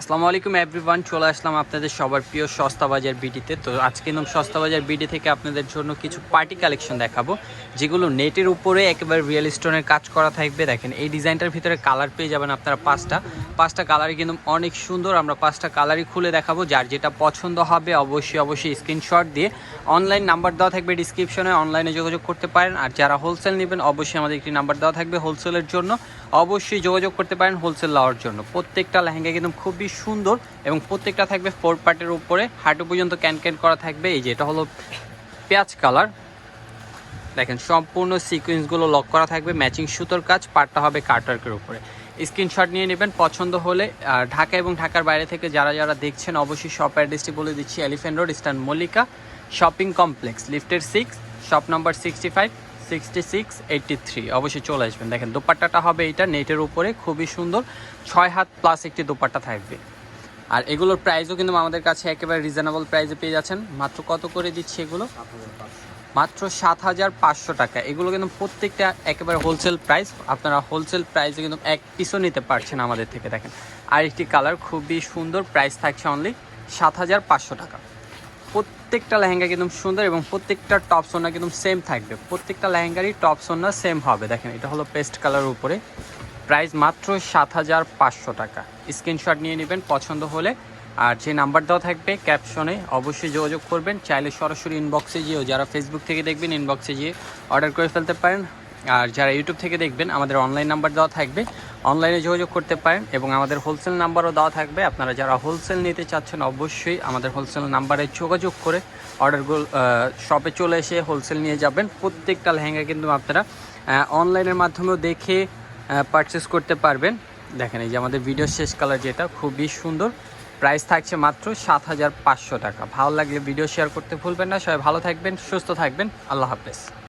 আসসালামু আলাইকুম এভরিওয়ান, চলে আসলাম আপনাদের সবার প্রিয় সস্তা বাজার বিডিতে তো আজকে একদম সস্তা বাজার বিডি থেকে আপনাদের জন্য কিছু পার্টি কালেকশন দেখাবো, যেগুলো নেটের উপরে একেবারে রিয়েল স্টোনের কাজ করা থাকবে। দেখেন, এই ডিজাইনটার ভিতরে কালার পেয়ে যাবেন আপনারা পাঁচটা। পাঁচটা কালারই কিন্তু অনেক সুন্দর। আমরা পাঁচটা কালারই খুলে দেখাবো। যার যেটা পছন্দ হবে অবশ্যই অবশ্যই স্ক্রিনশট দিয়ে অনলাইন নাম্বার দেওয়া থাকবে ডিসক্রিপশনে অনলাইনে যোগাযোগ করতে পারেন। আর যারা হোলসেল নেবেন, অবশ্যই আমাদের একটি নাম্বার দেওয়া থাকবে হোলসেলের জন্য। অবশ্যই যোগাযোগ করতে পারেন হোলসেল নেওয়ার জন্য। প্রত্যেকটা লেহেঙ্গা কিন্তু খুবই সুন্দর এবং প্রত্যেকটা থাকবে ফোর পার্টের উপরে, হাঁটু পর্যন্ত ক্যান ক্যান করা থাকবে। এই যে, এটা হলো পেঁয়াজ কালার। দেখেন, সম্পূর্ণ সিকোয়েন্সগুলো লক করা থাকবে ম্যাচিং সুতোর কাজ পার্টটা হবে কাটওয়ার্কের উপরে। স্ক্রিনশট নিয়ে নেবেন, পছন্দ হলে ঢাকা এবং ঢাকার বাইরে থেকে যারা যারা দেখছেন, অবশ্যই শপ অ্যাড্রেসটি বলে দিচ্ছি elephant road eastern Mallika shopping complex লিফটের six shop number sixty five sixty six, eighty three. অবশ্যই চলে আসবেন। দেখেন, দোপাট্টাটা হবে এটা নেটের উপরে, খুবই সুন্দর। ছয় হাত প্লাস একটি দোপাট্টা থাকবে। আর এগুলোর প্রাইসও কিন্তু আমাদের কাছে একেবারে রিজনেবল প্রাইসে পেয়ে যাচ্ছেন। মাত্র কত করে দিচ্ছে এগুলো? মাত্র সাত হাজার পাঁচশো টাকা। এগুলো কিন্তু প্রত্যেকটা একেবারে হোলসেল প্রাইস আপনারা হোলসেল প্রাইসে কিন্তু এক পিসও নিতে পারছেন আমাদের থেকে। দেখেন আর একটি কালার খুবই সুন্দর। প্রাইস থাকছে অনলি সাত হাজার পাঁচশো টাকা। প্রত্যেকটা লেহেঙ্গা কিন্তু সুন্দর এবং প্রত্যেকটা টপ সোনা কিন্তু সেম থাকবে। প্রত্যেকটা লেহেঙ্গারই টপ সোনা সেম হবে। দেখেন, এটা হলো পেস্ট কালারের উপরে। প্রাইস মাত্র সাত হাজার পাঁচশো টাকা। স্ক্রিনশট নিয়ে নেবেন, পছন্দ হলে। আর যে নাম্বার দেওয়া থাকবে ক্যাপশনে অবশ্যই যোগাযোগ করবেন। চাইলে সরাসরি ইনবক্সে গিয়েও, যারা ফেসবুক থেকে দেখবেন ইনবক্সে গিয়ে অর্ডার করে ফেলতে পারেন। আর যারা ইউটিউব থেকে দেখবেন, আমাদের অনলাইন নাম্বার দেওয়া থাকবে। অনলাইনে যোগাযোগ করতে পারেন এবং আমাদের হোলসেল নাম্বারও দেওয়া থাকবে। আপনারা যারা হোলসেল নিতে চাচ্ছেন, অবশ্যই আমাদের হোলসেল নাম্বারে যোগাযোগ করে অর্ডারগুলো শপে চলে এসে হোলসেল নিয়ে যাবেন। প্রত্যেকটা লেহেঙ্গা কিন্তু আপনারা অনলাইনের মাধ্যমেও দেখে পারচেস করতে পারবেন। দেখেন এই যে আমাদের ভিডিও শেষ কালার যেটা, খুবই সুন্দর। প্রাইস থাকছে মাত্র সাত হাজার পাঁচশো টাকা। ভালো লাগলে ভিডিও শেয়ার করতে ভুলবেন না। সবাই ভালো থাকবেন, সুস্থ থাকবেন। আল্লাহ হাফেজ।